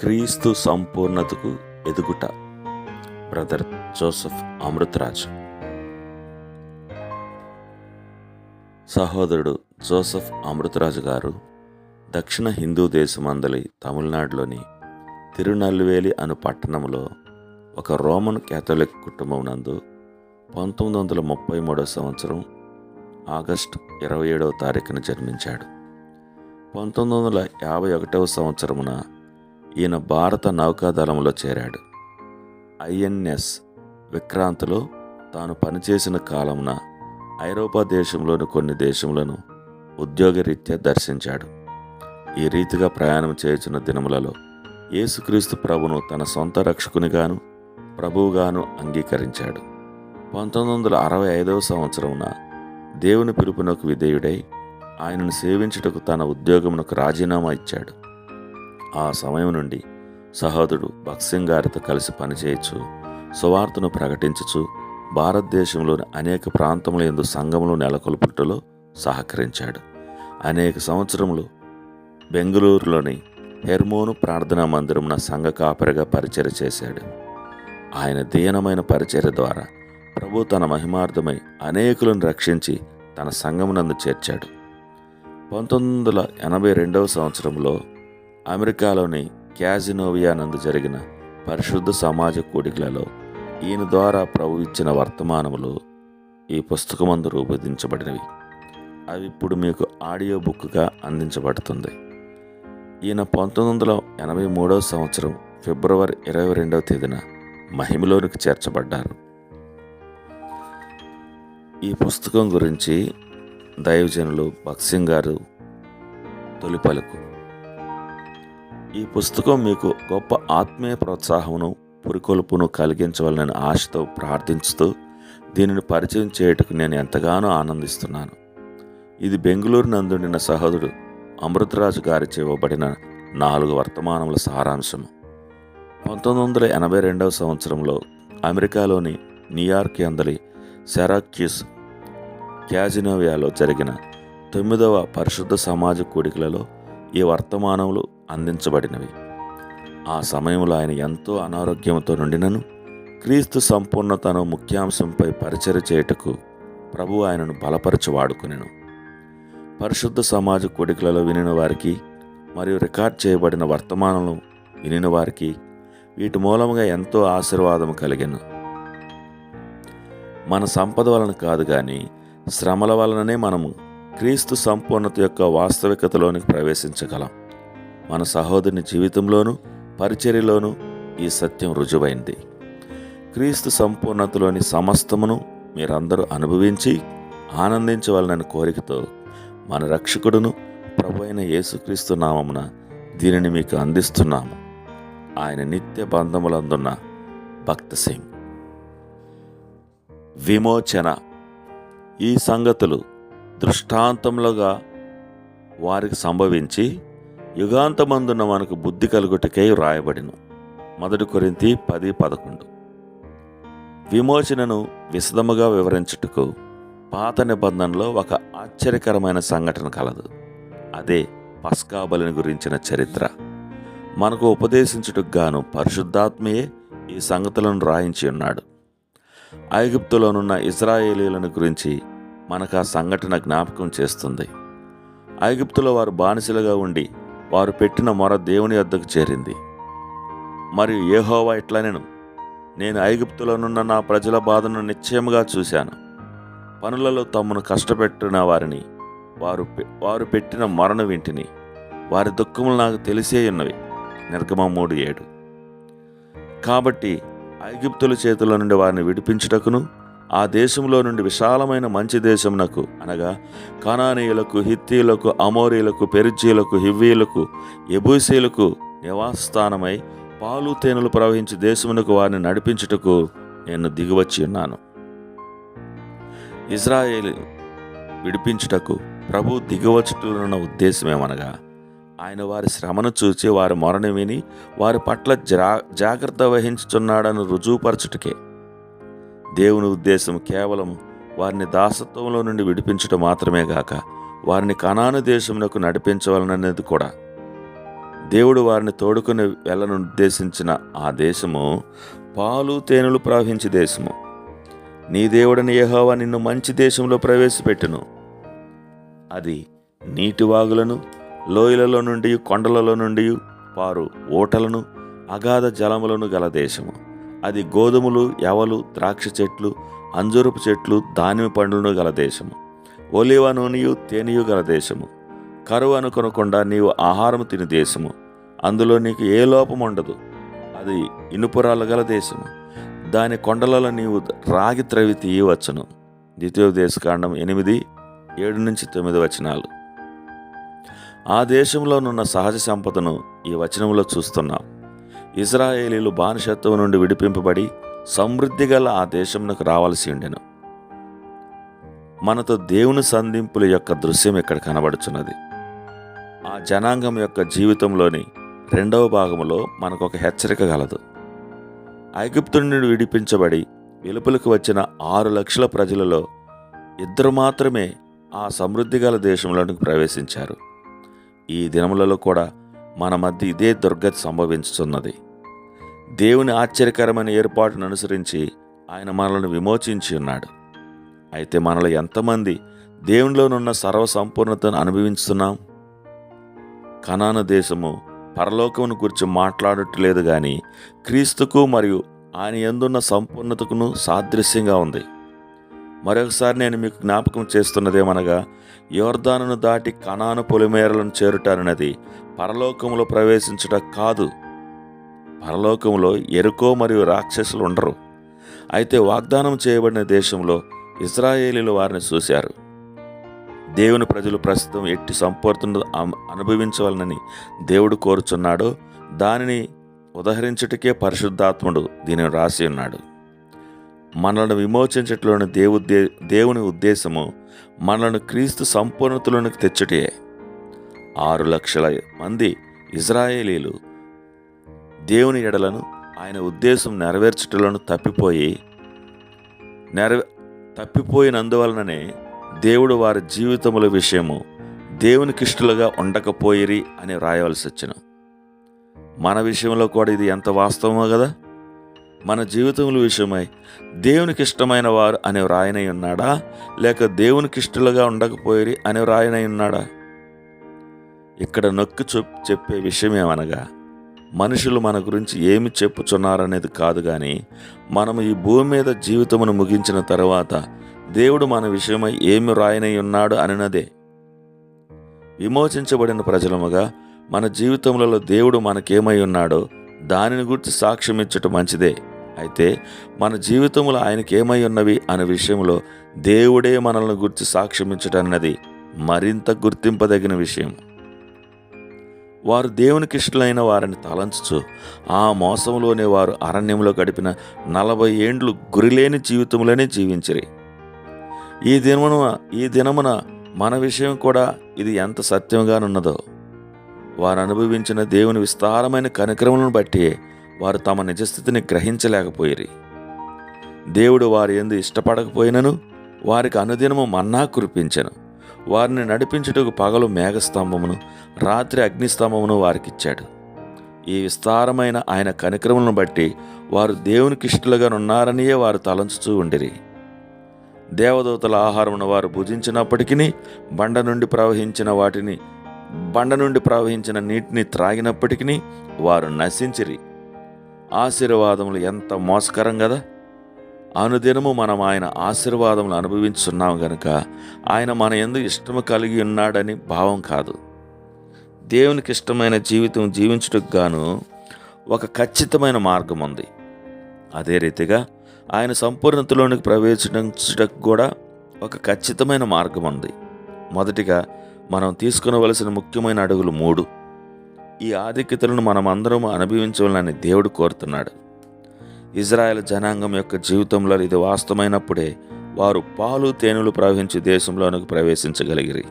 క్రీస్తు సంపూర్ణతకు ఎదుగుట. బ్రదర్ జోసెఫ్ అమృతరాజ్ సహోదరుడు జోసఫ్ అమృతరాజు గారు దక్షిణ హిందూ దేశమందలి తమిళనాడులోని తిరునల్వేలి అను పట్టణంలో ఒక రోమన్ క్యాథలిక్ కుటుంబం నందు పంతొమ్మిది వందల ముప్పై మూడో సంవత్సరం ఆగస్టు ఇరవై ఏడవ తారీఖున జన్మించాడు. పంతొమ్మిది వందల యాభై ఒకటవ సంవత్సరమున ఈయన భారత నౌకాదళంలో చేరాడు. ఐఎన్ఎస్ విక్రాంత్లో తాను పనిచేసిన కాలమున ఐరోపా దేశంలోని కొన్ని దేశములను ఉద్యోగరీత్యా దర్శించాడు. ఈ రీతిగా ప్రయాణం చేయుచున్న దినములలో యేసుక్రీస్తు ప్రభును తన సొంత రక్షకునిగాను ప్రభువుగాను అంగీకరించాడు. పంతొమ్మిది వందల అరవై ఐదవ సంవత్సరమున దేవుని పిలుపునకు విధేయుడై ఆయనను సేవించుటకు తన ఉద్యోగమునకు రాజీనామా ఇచ్చాడు. ఆ సమయం నుండి సహోదరుడు భక్సింగ్ గారితో కలిసి పనిచేయచ్చు సువార్తను ప్రకటించుచు భారతదేశంలోని అనేక ప్రాంతముల ఎందు సంఘములు నెలకొల్పుటలో సహకరించాడు. అనేక సంవత్సరములు బెంగళూరులోని హెర్మోను ప్రార్థనా మందిరమున సంఘ కాపరిగా పరిచయ చేశాడు. ఆయన దీనమైన పరిచర్య ద్వారా ప్రభు తన మహిమార్థమై అనేకులను రక్షించి తన సంఘమునందు చేర్చాడు. పంతొమ్మిది వందల ఎనభై రెండవ సంవత్సరంలో అమెరికాలోని క్యాజినోవియా నందు జరిగిన పరిశుద్ధ సమాజ కూడికలలో ఈయన ద్వారా ప్రభు ఇచ్చిన వర్తమానములు ఈ పుస్తకమందు రూపొందించబడినవి. అవి ఇప్పుడు మీకు ఆడియో బుక్గా అందించబడుతుంది. ఈయన పంతొమ్మిది వందల ఎనభై మూడవ సంవత్సరం ఫిబ్రవరి ఇరవై రెండవ తేదీన మహిమలోనికి చేర్చబడ్డారు. ఈ పుస్తకం గురించి దైవజనులు భక్సింగ్ గారు తొలి పలుకు ఈ పుస్తకం మీకు గొప్ప ఆత్మీయ ప్రోత్సాహమును పురికొల్పును కలిగించవాలని ఆశతో ప్రార్థించుతూ దీనిని పరిచయం చేయుటకు నేను ఎంతగానో ఆనందిస్తున్నాను. ఇది బెంగళూరు నందుండిన సహోదరుడు అమృతరాజు గారిచే ఇవ్వబడిన నాలుగు వర్తమానముల సారాంశము. పంతొమ్మిది వందల ఎనభై రెండవ సంవత్సరంలో అమెరికాలోని న్యూయార్క్ అందలి సెరాక్యూస్ క్యాజినోవియాలో జరిగిన తొమ్మిదవ పరిశుద్ధ సమాజ కూడికలలో ఈ వర్తమానములు అందించబడినవి. ఆ సమయంలో ఆయన ఎంతో అనారోగ్యంతో నుండినను. క్రీస్తు సంపూర్ణతను ముఖ్యాంశంపై పరిచయ చేయుటకు ప్రభు ఆయనను బలపరచి వాడుకునేను. పరిశుద్ధ సమాజ కొడుకులలో వినిన వారికి మరియు రికార్డ్ చేయబడిన వర్తమానాలను వినిన వారికి వీటి మూలముగా ఎంతో ఆశీర్వాదం కలిగాను. మన సంపద వలన కాదు కానీ శ్రమల వలననే మనము క్రీస్తు సంపూర్ణత యొక్క వాస్తవికతలోనికి ప్రవేశించగలం. మన సహోదరుని జీవితంలోనూ పరిచర్యలోనూ ఈ సత్యం రుజువైంది. క్రీస్తు సంపూర్ణతలోని సమస్తమును మీరందరూ అనుభవించి ఆనందించవలనని కోరికతో మన రక్షకుడును ప్రభు అయిన యేసుక్రీస్తు నామమున దీనిని మీకు అందిస్తున్నాము. ఆయన నిత్య బంధములందున్న భక్త సింగ్ విమోచన. ఈ సంగతులు దృష్టాంతములుగా వారికి సంభవించి యుగాంతమందున మనకు బుద్ధి కలుగుటకై వ్రాయబడిను. మొదటి కొరింతి పది పదకొండు. విమోచనను విశదముగా వివరించుటకు పాత నిబంధనలో ఒక ఆశ్చర్యకరమైన సంఘటన కలదు. అదే పస్కాబలిని గురించిన చరిత్ర. మనకు ఉపదేశించుటకు గాను పరిశుద్ధాత్మయే ఈ సంగతులను రాయించి ఉన్నాడు. ఐగుప్తులోనున్న ఇజ్రాయేలీలను గురించి మనకు ఆ సంఘటన జ్ఞాపకం చేస్తుంది. ఐగుప్తులో వారు బానిసలుగా ఉండి వారు పెట్టిన మొర దేవుని వద్దకు చేరింది. మరియు ఏహోవా ఇట్లా నేను ఐగుప్తులోనున్న నా ప్రజల బాధను నిశ్చయముగా చూశాను. పనులలో తమను కష్టపెట్టిన వారిని వారు వారు పెట్టిన మరణ వింటిని వారి దుఃఖములు నాకు తెలిసే ఉన్నవి నిర్గమ మూడు ఏడు. కాబట్టి ఐగుప్తుల చేతుల నుండి వారిని విడిపించుటకును ఆ దేశంలో నుండి విశాలమైన మంచి దేశమునకు అనగా కనానీయులకు హిత్తీలకు అమోరీలకు పెరిజీయులకు హివ్వీలకు ఎబూసీలకు నివాసస్థానమై పాలు తేనెలు ప్రవహించి దేశమునకు వారిని నడిపించుటకు నేను దిగివచ్చి ఉన్నాను. ఇజ్రాయేల్ విడిపించుటకు ప్రభు దిగవచ్చుటనున్న ఉద్దేశమేమనగా ఆయన వారి శ్రమను చూచి వారి మొరను విని వారి పట్ల జా జాగ్రత్త వహించుచున్నాడని రుజువుపరచుటకే. దేవుని ఉద్దేశం కేవలం వారిని దాసత్వంలో నుండి విడిపించడం మాత్రమే గాక వారిని కనాను దేశమునకు నడిపించవలననేది కూడా. దేవుడు వారిని తోడుకుని వెళ్ళను ఉద్దేశించిన ఆ దేశము పాలు తేనెలు ప్రవహించే దేశము. నీ దేవుడని యెహోవా నిన్ను మంచి దేశంలో ప్రవేశపెట్టును. అది నీటి వాగులను లోయలలో నుండి కొండలలో నుండి పారు ఓటలను అగాధ జలములను గల దేశము. అది గోధుమలు ఎవలు ద్రాక్ష చెట్లు అంజూరపు చెట్లు దానిమ్మ పండ్లను గల దేశము. ఒలివ నూనెయు తేనెయు గల దేశము. కరువు అనుకొనకుండా నీవు ఆహారము తిని దేశము. అందులో నీకు ఏ లోపం ఉండదు. అది ఇనుపురాలు గల దేశము. దాని కొండలలో నీవు రాగి త్రవి తీయవచ్చును. ద్వితీయోపదేశకాండం ఎనిమిది ఏడు నుంచి తొమ్మిది వచనాలు. ఆ దేశంలోనున్న సహజ సంపదను ఈ వచనంలో చూస్తున్నాం. ఇజ్రాయేలీలు బానిసత్వం నుండి విడిపింపబడి సమృద్ధి గల ఆ దేశంలోకి రావాల్సి ఉండెను. మనతో దేవుని సంధింపుల యొక్క దృశ్యం ఇక్కడ కనబడుచున్నది. ఆ జనాంగం యొక్క జీవితంలోని రెండవ భాగంలో మనకు ఒక హెచ్చరిక గలదు. ఐగుప్తు నుండి విడిపించబడి వెలుపలకు వచ్చిన ఆరు లక్షల ప్రజలలో ఇద్దరు మాత్రమే ఆ సమృద్ధి గల దేశంలోనికి ప్రవేశించారు. ఈ దినములలో కూడా మన మధ్య ఇదే దుర్గతి సంభవించుతున్నది దేవుని ఆశ్చర్యకరమైన ఏర్పాటును అనుసరించి ఆయన మనలను విమోచించి ఉన్నాడు. అయితే మనలో ఎంతమంది దేవునిలోనున్న సర్వసంపూర్ణతను అనుభవిస్తున్నాం కనాన దేశము పరలోకమును గురించి మాట్లాడట్లేదు కానీ క్రీస్తుకు మరియు ఆయన ఎందున్న సంపూర్ణతకును సాదృశ్యంగా ఉంది. మరొకసారి నేను మీకు జ్ఞాపకం చేస్తున్నదేమనగా యోర్ధానును దాటి కణాను పొలిమేరలను చేరుటానన్నది పరలోకములో ప్రవేశించుట కాదు. పరలోకంలో ఎరుకో మరియు రాక్షసులు ఉండరు. అయితే వాగ్దానం చేయబడిన దేశంలో ఇజ్రాయేలీలు వారిని చూశారు. దేవుని ప్రజలు ప్రస్తుతం ఎట్టి సంపూర్ణ అనుభవించవాలని దేవుడు కోరుచున్నాడో. దానిని ఉదహరించుటకే పరిశుద్ధాత్ముడు దీనిని రాసి ఉన్నాడు. మనల్ని విమోచించట్లోని దేవుదే దేవుని ఉద్దేశము మనల్ని క్రీస్తు సంపూర్ణతలోనికి తెచ్చుటే ఆరు లక్షల మంది ఇజ్రాయేలీలు దేవుని ఎడలను ఆయన ఉద్దేశం నెరవేర్చటలను తప్పిపోయి నెరవే తప్పిపోయినందువలననే దేవుడు వారి జీవితముల విషయము దేవునికిష్టులుగా ఉండకపోయిరి అని రాయవలసి వచ్చిన. మన విషయంలో కూడా ఇది ఎంత వాస్తవమో కదా మన జీవితముల విషయమై దేవునికి ఇష్టమైన వారు అనే వ్రాయనై ఉన్నాడా? లేక దేవునికి ఇష్టలుగా ఉండకపోయిరి అనే వ్రాయనై ఉన్నాడా? ఇక్కడ నొక్కి చెప్ చెప్పే విషయం ఏమనగా మనుషులు మన గురించి ఏమి చెప్పుచున్నారనేది కాదు కానీ మనము ఈ భూమి మీద జీవితమును ముగించిన తర్వాత దేవుడు మన విషయమై ఏమి రాయనై ఉన్నాడు అనినదే విమోచించబడిన ప్రజలముగా మన జీవితములలో దేవుడు మనకేమై ఉన్నాడో దానిని గురించి సాక్ష్యం ఇచ్చటం మంచిదే. అయితే మన జీవితంలో ఆయనకి ఏమై ఉన్నవి అనే విషయంలో దేవుడే మనల్ని గుర్తి సాక్ష్యమించటం అన్నది మరింత గుర్తింపదగిన విషయం వారు దేవునికి ఇష్టలైన వారిని తలంచుచు ఆ మోసంలోనే వారు అరణ్యంలో గడిపిన నలభై ఏండ్లు గురిలేని జీవితంలోనే జీవించిరి. ఈ దినమున ఈ దినమున మన విషయం కూడా ఇది ఎంత సత్యంగానున్నదో. వారు అనుభవించిన దేవుని విస్తారమైన కనిక్రమలను బట్టి వారు తమ నిజస్థితిని గ్రహించలేకపోయిరి. దేవుడు వారి ఎందు ఇష్టపడకపోయినను వారికి అనుదినము మన్నా కురిపించను. వారిని నడిపించుటకు పగలు మేఘస్తంభమును రాత్రి అగ్నిస్తంభమును వారికిచ్చాడు. ఈ విస్తారమైన ఆయన కనిక్రమలను బట్టి వారు దేవునికి ఇష్టలుగా ఉన్నారనియే వారు తలంచుతూ ఉండిరి. దేవదూతల ఆహారమును వారు భుజించినప్పటికీ బండ నుండి ప్రవహించిన వాటిని బండ నుండి ప్రవహించిన నీటిని త్రాగినప్పటికీ వారు నశించిరి. ఆశీర్వాదములు ఎంత మోసకరం కదా అనుదినము మనం ఆయన ఆశీర్వాదములు అనుభవించున్నాం గనుక ఆయన మన ఎందు ఇష్టము కలిగి ఉన్నాడని భావం కాదు. దేవునికి ఇష్టమైన జీవితం జీవించుటకు గాను ఒక ఖచ్చితమైన మార్గం ఉంది. అదే రీతిగా ఆయన సంపూర్ణతలోనికి ప్రవేశించడానికి కూడా ఒక ఖచ్చితమైన మార్గం ఉంది. మొదటిగా మనం తీసుకునవలసిన ముఖ్యమైన అడుగులు మూడు. ఈ ఆధిక్యతలను మనం అందరం అనుభవించాలని దేవుడు కోరుతున్నాడు. ఇజ్రాయెల్ జనాంగం యొక్క జీవితంలో ఇది వాస్తవమైనప్పుడే వారు పాలు తేనెలు ప్రవహించి దేశంలోనికి ప్రవేశించగలిగిరి.